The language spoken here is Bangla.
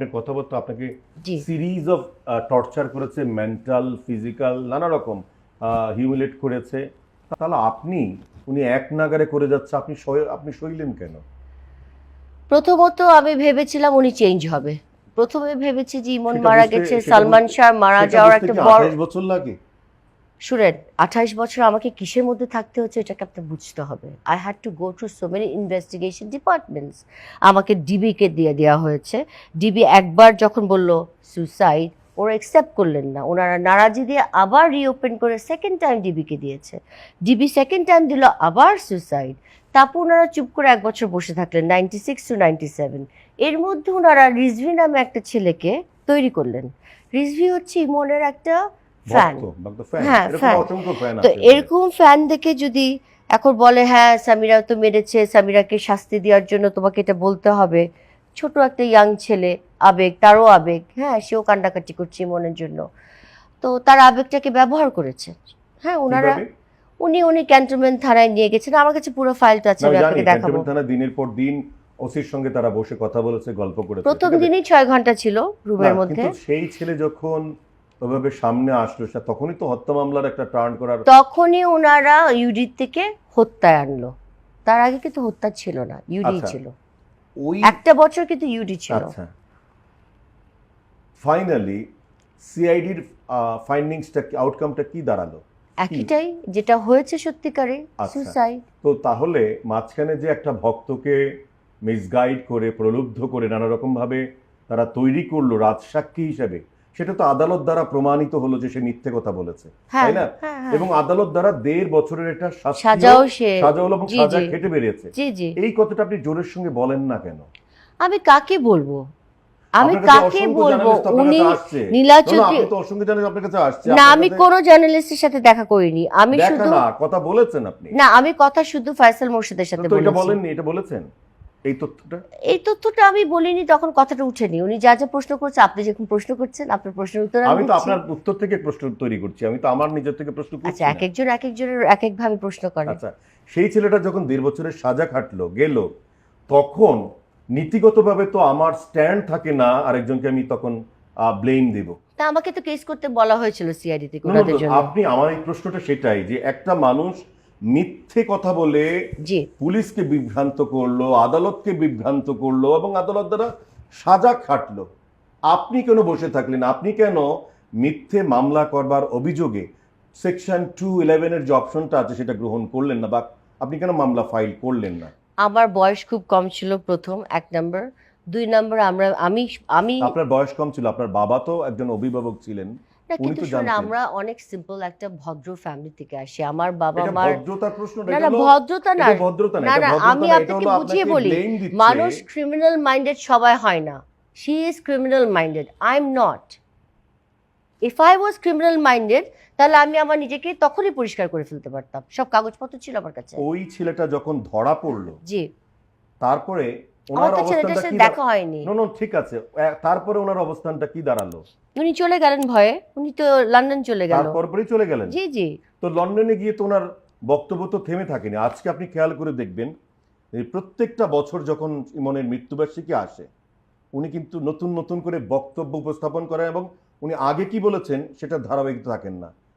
আপনার কথাবার্তা আপনাকে সিরিজ অফ টর্চার করেছে মেন্টাল ফিজিক্যাল নানা রকম হিউমিলেট করেছে। তাহলে আপনি উনি এক নাগারে করে যাচ্ছে আপনি আপনি সইলেন কেন? প্রথমত আমি ভেবেছিলাম উনি চেঞ্জ হবে। প্রথমে ভেবেছি যে ইমন মারা গেছে সালমান শাহ মারা যাওয়ার একটা বড় বছর লাগে? শুনেন, আঠাইশ বছর আমাকে কিসের মধ্যে থাকতে হচ্ছে এটাকে আপনার বুঝতে হবে। I had to go to so many investigation departments আমাকে ডিবিকে দিয়ে দেওয়া হয়েছে। ডিবি একবার যখন বলল সুসাইড ওরা অ্যাকসেপ্ট করলেন না। ওনারা নারাজি দিয়ে আবার রিওপেন করে সেকেন্ড টাইম ডিবিকে দিয়েছে। ডিবি সেকেন্ড টাইম দিল, আবার সুসাইড তারপর ওনারা চুপ করে এক বছর বসে থাকলেন ninety six to ninety seven এর মধ্যে ওনারা রিজভি নামে একটা ছেলেকে তৈরি করলেন। রিজভি হচ্ছে ইমনের একটা ফ্যান। হ্যাঁ, fan. তো এরকম ফ্যান দেখে যদি এখন বলে হ্যাঁ সামিরা তো মেরেছে সামিরাকে শাস্তি দেওয়ার জন্য তোমাকে এটা বলতে হবে। ছোট একটা ইয়াং ছেলে আবেগ তারও আবেগ। হ্যাঁ সেও কান্ডাকাটি করছে মনের জন্য। তো তার আবেগটাকে ব্যবহার করেছে। হ্যাঁ ওনারা উনি উনি ক্যান্টনমেন্ট থানায় নিয়ে গেছেন। আমার কাছে পুরো ফাইলটা আছে আমি আপনাকে দেখাবো। থানায় দিনের পর দিন ওসির সঙ্গে তারা বসে কথা বলেছে গল্প করেছে। প্রথম দিনই ছয় ঘণ্টা ছিল রুমের মধ্যে। সেই ছেলে যখন ওইভাবে সামনে আসলো সে। তখনই তো হত্যা মামলার একটা টার্ন করার তখনই ওনারা ইউডি থেকে হত্যায় আনলো। তার আগে কিন্তু হত্যা ছিল না ইউডি আচ্ছা। ছিল। ওই একটা বছর কিন্তু ইউডি ছিল। আচ্ছা। ফাইনালি সিআইডির ফাইন্ডিংসটা আউটকামটা কি দাঁড়াল? একইটাই যেটা হয়েছে সত্যিকারে আচ্ছা। সুসাইড তো তাহলে মাঝখানে যে একটা ভক্তকে মিসগাইড করে প্রলুব্ধ করে নানা রকম ভাবে তারা তৈরি করল রাজসাক্ষী হিসেবে সেটা তো আদালত দ্বারা প্রমাণিত হলো যে সে মিথ্যে কথা বলেছে হ্যাঁ তাই না? হ্যাঁ, হ্যাঁ। এবং আদালত দ্বারা দেড় বছরের একটা সাজাও সে সাজা হলো এবং সাজা। খেটে বেরিয়েছে। জি জি। এই কথাটা আপনি জোরের সঙ্গে বলেন না কেন? আমি কাকে বলব? আমি কাকে বলব? উনি। নীলা চৌধুরী তো অসংখ্য জানেন আপনার কাছে আসছে। না আমি কোনো জার্নালিস্টের সাথে দেখা করিনি। আমি শুধু কথা বলেছেন আপনি। না আমি কথা শুধু ফয়সাল মোর্শেদের সাথে তো এটা বলেননি এটা বলেছেন? এই তথ্যটা? এই তথ্যটা আমি বলিনি তখন কথাটা উঠেনি উনি যা যা প্রশ্ন করছে আপনি যখন প্রশ্ন করছেন আপনার প্রশ্নের উত্তর আমি তো আপনার উত্তর থেকে প্রশ্ন তৈরি করছি আমি তো আমার নিজের থেকে প্রশ্ন করছি আচ্ছা। এক একজন এক একজনের এক এক ভাবে প্রশ্ন করে। আচ্ছা সেই ছেলেটা যখন দেড় বছরের সাজা খাটলো গেল তখন নীতিগতভাবে তো আমার স্ট্যান্ড থাকে না আরেকজনকে আমি তখন ব্লেম দেব। তা আমাকে তো কেস করতে বলা হয়েছিল সিআইডি থেকে ওনাদের জন্য। আপনি আমার এই প্রশ্নটা সেটাই যে একটা মানুষ মিথ্যে কথা বলে পুলিশকে বিভ্রান্ত করল আদালতকে বিভ্রান্ত করল এবং আদালত দ্বারা সাজা খাটলো। আপনি কেন বসে থাকলেন? আপনি কেন মিথ্যে মামলা করবার অভিযোগে সেকশন টু ইলেভেনের যে অপশনটা আছে সেটা গ্রহণ করলেন না বা আপনি কেন মামলা ফাইল করলেন না? আমার বয়স খুব কম ছিল প্রথম এক নম্বর দুই নম্বর আমরা আমি আমি আপনার বয়স কম ছিল আপনার বাবা তো একজন অভিভাবক ছিলেন। না কিন্তু আমরা অনেক সিম্পল একটা ভদ্র ফ্যামিলি থেকে আসি। আমার বাবা মার ভদ্রতার প্রশ্ন না না ভদ্রতা না ভদ্রতা না না, আমি আপনাকে বুঝিয়ে বলি। মানুষ ক্রিমিনাল মাইন্ডেড সবাই হয় না। She is criminal minded I am not if I was criminal minded তাহলে আমি আমার নিজেকে তখনই পরিষ্কার করে ফেলতে পারতাম। সব কাগজপত্র ছিল আমার কাছে। ওই ছেলেটা যখন ধরা পড়ল জি। তারপরে ওনার অবস্থানটা কি দেখা হয়নি। নো নো ঠিক আছে। তারপরে ওনার অবস্থানটা কি দাঁড়াল? উনি চলে গেলেন ভয়ে। উনি তো লন্ডন চলে গেল। তারপর পরেই চলে গেলেন? জি জি। তো লন্ডনে গিয়ে তো ওনার বক্তব্য তো থেমে থাকেনি। আজকে আপনি খেয়াল করে দেখবেন প্রত্যেকটা বছর যখন ইমনের মৃত্যুবার্ষিকী আসে উনি কিন্তু নতুন নতুন করে বক্তব্য উপস্থাপন করেন এবং উনি আগে কি বলেছেন সেটা ধারাবাহিক থাকেন না।